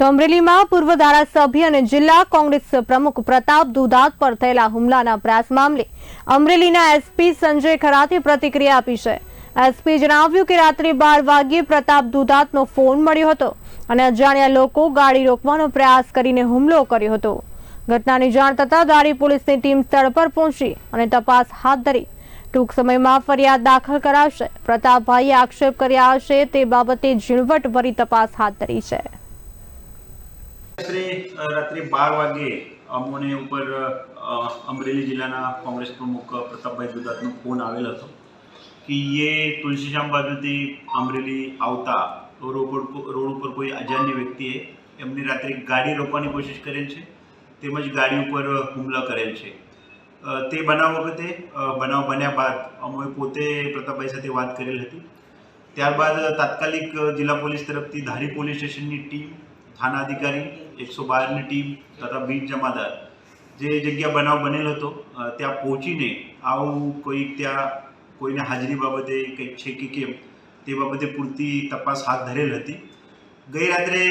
તો અમરેલીમાં પૂર્વ ધારાસભ્ય અને જિલ્લા કોંગ્રેસ પ્રમુખ પ્રતાપ દુધાત પર થયેલા હુમલાના પ્રયાસ મામલે અમરેલીના એસપી સંજય ખરાતે પ્રતિક્રિયા આપી છે. એસપી જણાવ્યું કે રાત્રે બાર વાગ્યે પ્રતાપ દુધાતનો ફોન મળ્યો હતો અને અજાણ્યા લોકો ગાડી રોકવાનો પ્રયાસ કરીને હુમલો કર્યો હતો. ઘટનાની જાણ થતાં દારી પોલીસની ટીમ સ્થળ પર પહોંચી અને તપાસ હાથ ધરી. ટૂંક સમયમાં ફરિયાદ દાખલ કરાશે. પ્રતાપભાઈએ આક્ષેપ કર્યા છે તે બાબતે ઝીણવટભરી તપાસ હાથ ધરી છે. રાત્રે રાત્રે બાર વાગે અમોને ઉપર અમરેલી જિલ્લાના કોંગ્રેસ પ્રમુખ પ્રતાપભાઈ દુધાતનો ફોન આવેલ હતો કે એ તુલસીશ્યામ બાજુથી અમરેલી આવતા રોડ રોડ ઉપર કોઈ અજાણ્ય વ્યક્તિએ એમની રાત્રે ગાડી રોકવાની કોશિશ કરેલ છે, તેમજ ગાડી ઉપર હુમલા કરેલ છે. તે બનાવ વખતે બનાવ બન્યા બાદ અમે પોતે પ્રતાપભાઈ સાથે વાત કરેલ હતી. ત્યારબાદ તાત્કાલિક જિલ્લા પોલીસ તરફથી ધારી પોલીસ સ્ટેશનની ટીમ થાના અધિકારી એકસો બારની ટીમ તથા બીજ જમાદાર જે જગ્યા બનાવ બનેલો હતો ત્યાં પહોંચીને આવું કોઈ ત્યાં કોઈને હાજરી બાબતે કંઈક છે કે કેમ તે બાબતે પૂરતી તપાસ હાથ ધરેલ હતી ગઈ રાત્રે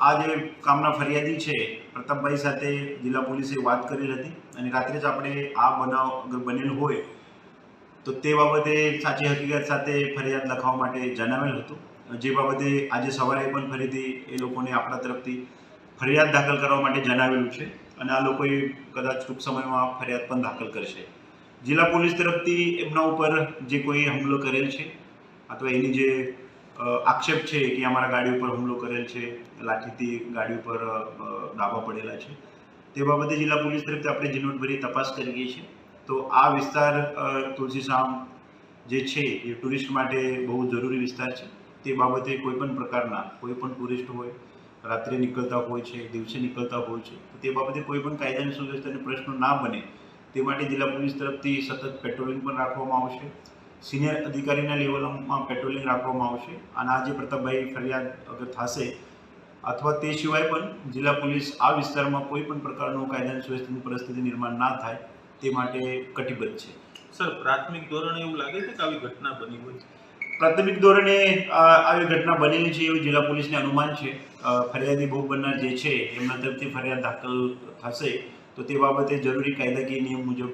આ જે કામના ફરિયાદી છે પ્રતાપભાઈ સાથે જિલ્લા પોલીસે વાત કરેલ હતી અને રાત્રે જ આપણે આ બનાવ અગર બનેલ હોય તો તે બાબતે સાચી હકીકત સાથે ફરિયાદ લખાવવા માટે જણાવેલ હતું જે બાબતે આજે સવારે પણ ફરીથી એ લોકોને આપણા તરફથી ફરિયાદ દાખલ કરવા માટે જણાવેલું છે. અને આ લોકોએ કદાચ ટૂંક સમયમાં ફરિયાદ પણ દાખલ કરશે. જિલ્લા પોલીસ તરફથી એમના ઉપર જે કોઈ હુમલો કરેલ છે, અથવા એની જે આક્ષેપ છે કે અમારા ગાડી ઉપર હુમલો કરેલ છે, લાઠીથી ગાડી ઉપર ડાબા પડેલા છે, તે બાબતે જિલ્લા પોલીસ તરફથી આપણે ઝીણવટભરી તપાસ કરીએ છીએ. તો આ વિસ્તાર તુલસીશામ જે છે એ ટુરિસ્ટ માટે બહુ જરૂરી વિસ્તાર છે. તે બાબતે કોઈ પણ પ્રકારના, કોઈ પણ ટુરિસ્ટ હોય, રાત્રે નીકળતા હોય છે, દિવસે નીકળતા હોય છે, તો બાબતે કોઈ પણ કાયદાની સુવ્યવસ્થાને પ્રશ્નો ના બને, તે માટે જિલ્લા પોલીસ તરફથી સતત પેટ્રોલિંગ પણ રાખવામાં આવશે. સિનિયર અધિકારીના લેવલમાં પેટ્રોલિંગ રાખવામાં આવશે. અને આજે પ્રતાપભાઈ ફરિયાદ અગર થશે અથવા તે સિવાય પણ જિલ્લા પોલીસ આ વિસ્તારમાં કોઈ પણ પ્રકારનું કાયદાની સુવ્યવસ્થાની પરિસ્થિતિ નિર્માણ ના થાય, તે માટે કટિબદ્ધ છે. સર, પ્રાથમિક ધોરણે એવું લાગે છે કે આવી ઘટના બની હોય પ્રાથમિક ધોરણે આવી ઘટના બનેલી છે એવું જિલ્લા પોલીસને અનુમાન છે. ફરિયાદી ભોગ બનનાર જે છે, એમના તરફથી ફરિયાદ દાખલ થશે. તો તે બાબતે જરૂરી કાયદાકીય નિયમ મુજબ